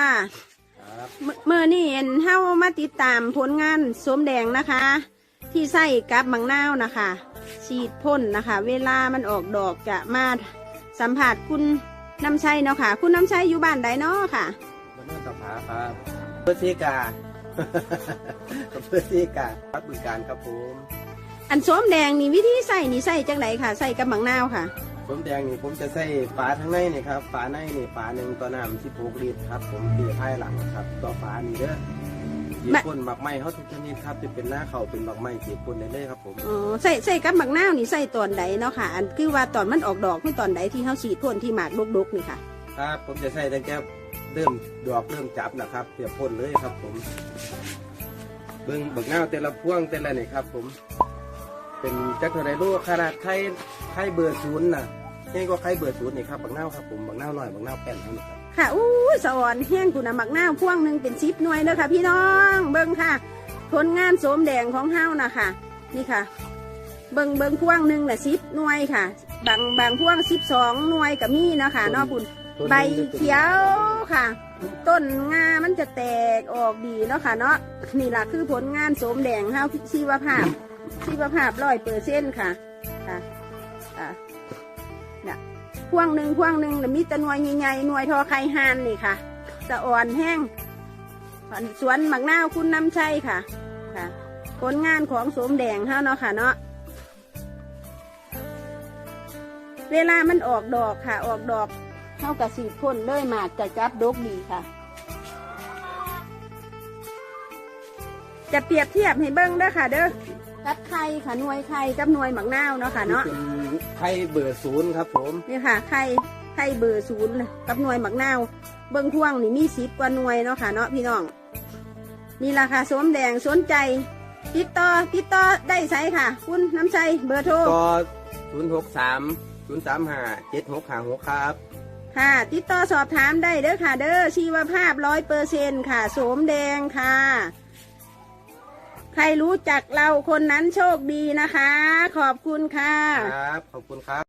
ค่ะครับเมื่อเมื่อนี่เห็นเฮามาติดตามผลงานสมแดงนะคะ ที่ใส่กับมังนาวนะคะฉีดพ่นนะคะ เวลามันออกดอกจะมาสัมผัสคุณน้ำชัยเนาะค่ะ คุณน้ำชัยอยู่บ้านใดเนาะค่ะบ้านโนนตะผาครับเพื่อซีกาเพื่อซีกาครับบึงการครับผมอันสมแดงนี่วิธีใส่นี่ใส่จังไดค่ะ ใส่กับมังนาวค่ะ ผมแดงนี่ผมจะใส่ฝาทั้งในนี่ครับฝาในนี่ฝาหนึ่งต่อน้ำที่ปลูกลิตรครับ ผมตีให้หลังครับ ต่อฝานี่เด้อจีบไม่พ่นหมักไม้เขาทุกชนิดครับจะเป็นหน้าเขาเป็นหมักไม้จีบพ่นได้เลยครับผมอ๋อใส่ใส่กับมังนาวนี่ใส่ตอนใดเนาะค่ะ อันคือว่าตอนมันออกดอกคือตอนใดที่เฮาฉีดพ่นที่หมากดกๆนี่ค่ะ ครับผมจะใส่ตั้งแต่เริ่มดอกเริ่มจับนะครับเสียบพ่นเลยครับผมเบิ้งเบิกหน้าแต่ละพ่วงแต่ละนี่ครับ ผม เป็นจักรเท่าไรลูกขนาดไข่ไข่เบอร์ศูนย์นะนี่ก็ไข่เบอร์ศูนย์นี่ครับบักหน้าครับผมบักหน้าหน่อยบักหน้าแป้นเท่านี้ครับค่ะอู้ยสะอ่อนแห้งคุณนะมักนาวพ่วงหนึ่งเป็นชิปหน่วยเด้อค่ะ พี่น้องเบิ่งค่ะผลงานโสมแดงของเฮานะคะนี่ค่ะ เบิ่งเบิ่งพ่วงหนึ่งน่ะสิบหน่วยค่ะ บางบางพ่วงสิบสองหน่วยกับมีเนาะค่ะเนอกคุณใบเขียวค่ะ ต้นงามันจะแตกออกดีเนาะค่ะเนาะนี่ล่ะคือผลงานโสมแดงเฮาชีวภาพ ชีวภาพร้อยเปอร์เซ็นค่ะ ค่ะอ่าเนี่ยพ่วงหนึ่งพ่วงหนึ่งน่ะมีแตะหน่วยใหญ่ๆหน่วยทอไข่หานนี่ค่ะสะอ่อนแห้งสวนหมักนาคุณน้ำชัยค่ะ ค่ะ ผลงานของสมแดงเฮาเนาะค่ะเนาะเวลามันออกดอกค่ะ ออกดอกเท่ากับสีพ่นเลยหมากจะจับดกดีค่ะ จะเปรียบเทียบให้เบิ้งเด้อค่ะ เด้อ กับไข่ค่ะหน่วยไข่กับหน่วยหมักนาวเนาะค่ะเนาะเป็นไข่เบอร์ศูนย์ครับ ผมนี่ค่ะไข่ไข่เบอร์ศูนย์กับหน่วยหมักนาว เบิ้งพ่วงนี่มีสิบกว่าหน่วยเนาะค่ะเนาะพี่น้องนี่ราคาสวมแดงสนใจติดต่อติดต่อได้ไสค่ะ คุณน้ำใจเบอร์โทรก็ศูนย์หกสามศูนย์สามห้าเจ็ดหกห้าหกครับ ค่ะ ติดต่อสอบถามได้เด้อค่ะ เด้อชีวภาพร้อยเปอร์เซ็นค่ะ โสมแดงค่ะ ใครรู้จักเราคนนั้นโชคดีนะคะ ขอบคุณค่ะ ครับ ขอบคุณครับ